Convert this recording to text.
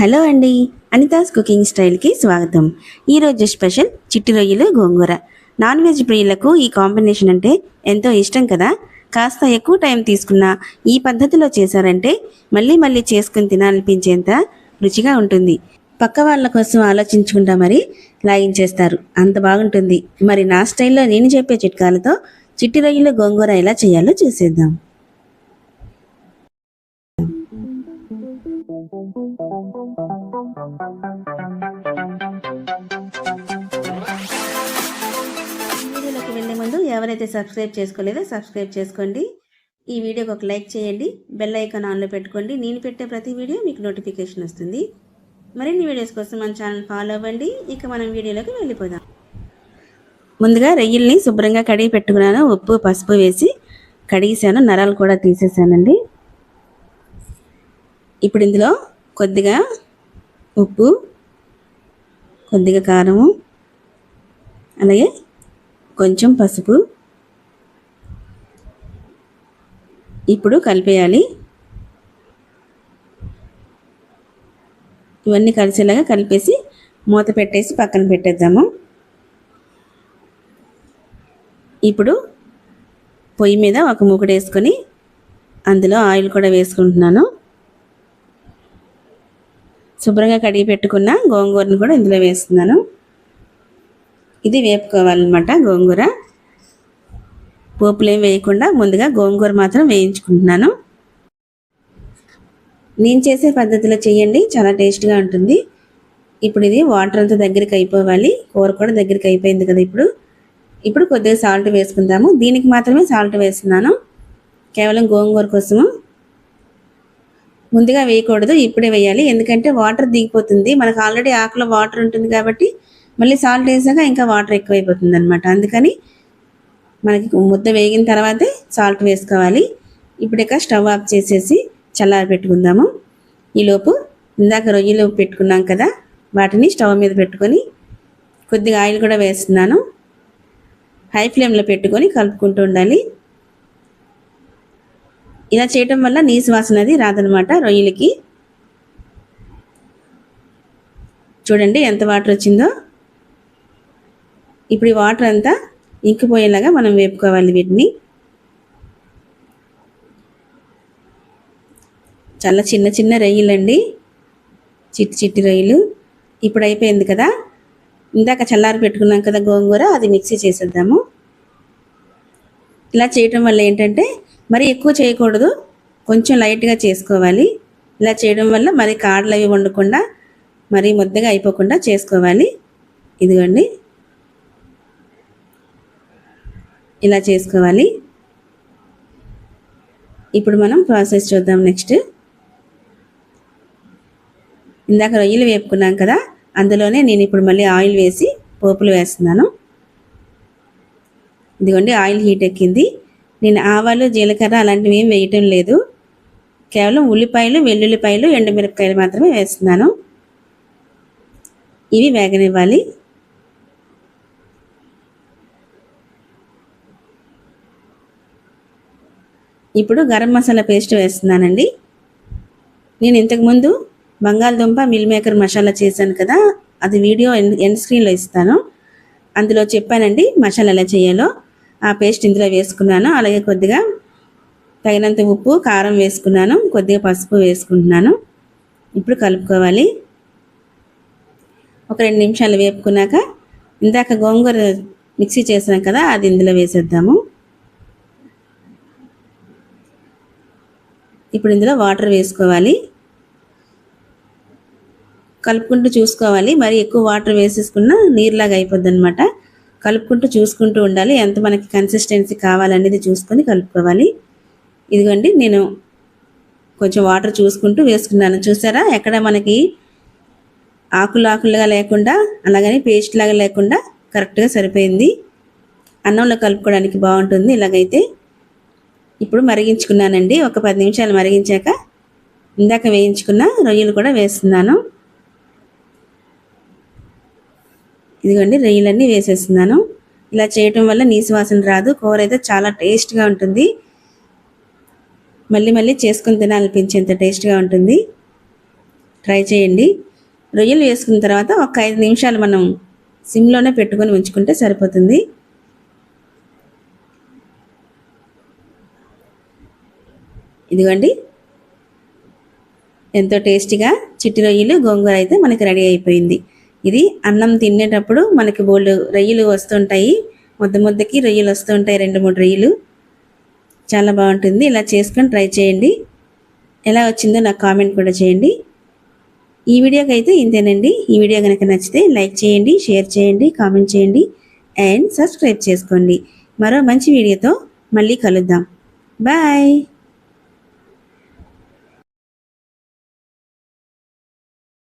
Hello అండి. Anita's cooking స్టైల్కి స్వాగతం. ఈరోజు స్పెషల్ చిట్టి రొయ్యలు గోంగూర. నాన్ వెజ్ ప్రియులకు ఈ కాంబినేషన్ అంటే ఎంతో ఇష్టం కదా? కాస్త ఎక్కువ టైం తీసుకున్న ఈ పద్ధతిలో చేశారంటే మళ్ళీ మళ్ళీ చేసుకుని తినాలనిపించేంత రుచిగా ఉంటుంది. పక్క వాళ్ళ కోసం ఆలోచించుకుంటా మరి లాగించేస్తారు అంత బాగుంటుంది. మరి నా స్టైల్లో నేను చెప్పే చిట్కాలతో చిట్టి రొయ్యలు గోంగూర ఎలా చేయాలో చూసేద్దాం. వీడియోలోకి వెళ్ళే ముందు ఎవరైతే సబ్స్క్రైబ్ చేసుకోలేదో సబ్స్క్రైబ్ చేసుకోండి. ఈ వీడియోకి ఒక లైక్ చేయండి. బెల్ ఐకాన్ ఆన్లో పెట్టుకోండి. నేను పెట్టే ప్రతి వీడియో మీకు నోటిఫికేషన్ వస్తుంది. మరిన్ని వీడియోస్ కోసం మన ఛానల్ ఫాలో అవ్వండి. ఇక మనం వీడియోలోకి వెళ్ళిపోదాం. ముందుగా రొయ్యల్ని శుభ్రంగా కడిగి పెట్టుకున్నాను. ఉప్పు పసుపు వేసి కడిగేసాను నరాలు కూడా తీసేసానండి ఇప్పుడు ఇందులో కొద్దిగా ఉప్పు కొద్దిగా కారము అలాగే కొంచెం పసుపు. ఇప్పుడు కలిపేయాలి. ఇవన్నీ కలిసేలాగా కలిపేసి మూత పెట్టేసి పక్కన పెట్టేద్దాము. ఇప్పుడు పొయ్యి మీద ఒక మూకుడు వేసుకొని అందులో ఆయిల్ కూడా వేసుకుంటున్నాను. శుభ్రంగా కడిగి పెట్టుకున్న గోంగూరను కూడా ఇందులో వేస్తున్నాను. ఇది వేపుకోవాలన్నమాట గోంగూర. పోపులు ఏం వేయకుండా ముందుగా గోంగూర మాత్రం వేయించుకుంటున్నాను. నేను చేసే పద్ధతిలో చేయండి చాలా టేస్ట్గా ఉంటుంది. ఇప్పుడు ఇది వాటర్ అంతా దగ్గరికి అయిపోవాలి. కూర కూడా దగ్గరికి అయిపోయింది కదా ఇప్పుడు. ఇప్పుడు కొద్దిగా సాల్ట్ వేసుకుందాము. దీనికి మాత్రమే సాల్ట్ వేస్తున్నాను. కేవలం గోంగూర కోసము. ముందుగా వేయకూడదు ఇప్పుడే వేయాలి. ఎందుకంటే వాటర్ దిగిపోతుంది. మనకు ఆల్రెడీ ఆకులో వాటర్ ఉంటుంది కాబట్టి మళ్ళీ సాల్ట్ వేసాక ఇంకా వాటర్ ఎక్కువైపోతుంది అనమాట అందుకని మనకి ముద్ద వేగిన తర్వాతే సాల్ట్ వేసుకోవాలి. ఇప్పుడిక స్టవ్ ఆఫ్ చేసేసి చల్లారి పెట్టుకుందాము. ఈలోపు ఇందాక రొయ్యలు పెట్టుకున్నాం కదా వాటిని స్టవ్ మీద పెట్టుకొని కొద్దిగా ఆయిల్ కూడా వేస్తున్నాను. హై ఫ్లేమ్లో పెట్టుకొని కలుపుకుంటూ ఉండాలి. ఇలా చేయటం వల్ల నీసు వాసన అది రాదనమాట రొయ్యలకి. చూడండి ఎంత వాటర్ వచ్చిందో. ఇప్పుడు ఈ వాటర్ అంతా ఇంకిపోయేలాగా మనం వేపుకోవాలి వీటిని. చాలా చిన్న చిన్న రొయ్యలండి. చిట్టి చిట్టి రొయ్యలు. ఇప్పుడు అయిపోయింది కదా. ఇందాక చల్లారి పెట్టుకున్నాం కదా గోంగూర అది మిక్సీ చేసేద్దాము. ఇలా చేయటం వల్ల ఏంటంటే మరి ఎక్కువ చేయకూడదు. కొంచెం లైట్గా చేసుకోవాలి. ఇలా చేయడం వల్ల మరి కాడలు అవి వండకుండా మరీ ముద్దగా అయిపోకుండా చేసుకోవాలి. ఇదిగోండి. ఇలా చేసుకోవాలి. ఇప్పుడు మనం ప్రాసెస్ చూద్దాం నెక్స్ట్. ఇందాక రొయ్యలు వేపుకున్నాం కదా అందులోనే నేను ఇప్పుడు మళ్ళీ ఆయిల్ వేసి పోపులు వేస్తున్నాను. ఇదిగోండి ఆయిల్ హీట్ ఎక్కింది. నేను ఆవాలు జీలకర్ర అలాంటివి ఏం వేయటం లేదు. కేవలం ఉల్లిపాయలు వెల్లుల్లిపాయలు ఎండుమిరపకాయలు మాత్రమే వేస్తున్నాను. ఇవి వేగనివ్వాలి. ఇప్పుడు గరం మసాలా పేస్ట్ వేస్తున్నానండి. నేను ఇంతకుముందు బంగాళదుంప మిల్ మేకర్ మసాలా చేశాను కదా అది వీడియో ఎండ్ ఎండ్ స్క్రీన్లో ఇస్తాను. అందులో చెప్పానండి మసాలా ఎలా చేయాలో. ఆ పేస్ట్ ఇందులో వేసుకున్నాను. అలాగే కొద్దిగా తగినంత ఉప్పు కారం వేసుకున్నాను. కొద్దిగా పసుపు వేసుకుంటున్నాను. ఇప్పుడు కలుపుకోవాలి. ఒక రెండు నిమిషాలు వేపుకున్నాక ఇందాక గోంగూర మిక్సీ చేసాం కదా అది ఇందులో వేసేద్దాము. ఇప్పుడు ఇందులో వాటర్ వేసుకోవాలి. కలుపుకుంటూ చూసుకోవాలి. మరి ఎక్కువ వాటర్ వేసేసుకున్నా నీరులాగా అయిపోద్ది అనమాట కలుపుకుంటూ చూసుకుంటూ ఉండాలి. ఎంత మనకి కన్సిస్టెన్సీ కావాలనేది చూసుకొని కలుపుకోవాలి. ఇదిగోండి నేను కొంచెం వాటర్ చూసుకుంటూ వేసుకున్నాను. చూసారా? ఎక్కడ మనకి ఆకులు ఆకులుగా లేకుండా అలాగని పేస్ట్ లాగా లేకుండా కరెక్ట్గా సరిపోయింది. అన్నంలో కలుపుకోవడానికి బాగుంటుంది. ఇలాగైతే ఇప్పుడు మరిగించుకున్నానండి. ఒక పది నిమిషాలు మరిగించాక ఇందాక వేయించుకున్న రొయ్యలు కూడా వేస్తున్నాను. ఇదిగోండి రొయ్యలన్నీ వేసేస్తున్నాను. ఇలా చేయటం వల్ల నీసు వాసన రాదు కూర అయితే చాలా టేస్ట్గా ఉంటుంది. మళ్ళీ మళ్ళీ చేసుకుని తినాలనిపించేంత టేస్ట్గా ఉంటుంది. ట్రై చేయండి. రొయ్యలు వేసుకున్న తర్వాత ఒక ఐదు నిమిషాలు మనం సిమ్లోనే పెట్టుకొని ఉంచుకుంటే సరిపోతుంది. ఇదిగోండి. ఎంతో టేస్టీగా చిట్టి రొయ్యలు గోంగూర అయితే మనకి రెడీ అయిపోయింది. ఇది అన్నం తినేటప్పుడు మనకి బోళ్ళు రొయ్యలు వస్తుంటాయి. ముద్ద ముద్దకి రొయ్యలు వస్తుంటాయి రెండు మూడు రొయ్యలు. చాలా బాగుంటుంది. ఇలా చేసుకొని ట్రై చేయండి. ఎలా వచ్చిందో నాకు కామెంట్ కూడా చేయండి. ఈ వీడియోకి అయితే ఇంతేనండి. ఈ వీడియో కనుక నచ్చితే లైక్ చేయండి షేర్ చేయండి కామెంట్ చేయండి అండ్ సబ్స్క్రైబ్ చేసుకోండి. మరో మంచి వీడియోతో మళ్ళీ కలుద్దాం. బాయ్!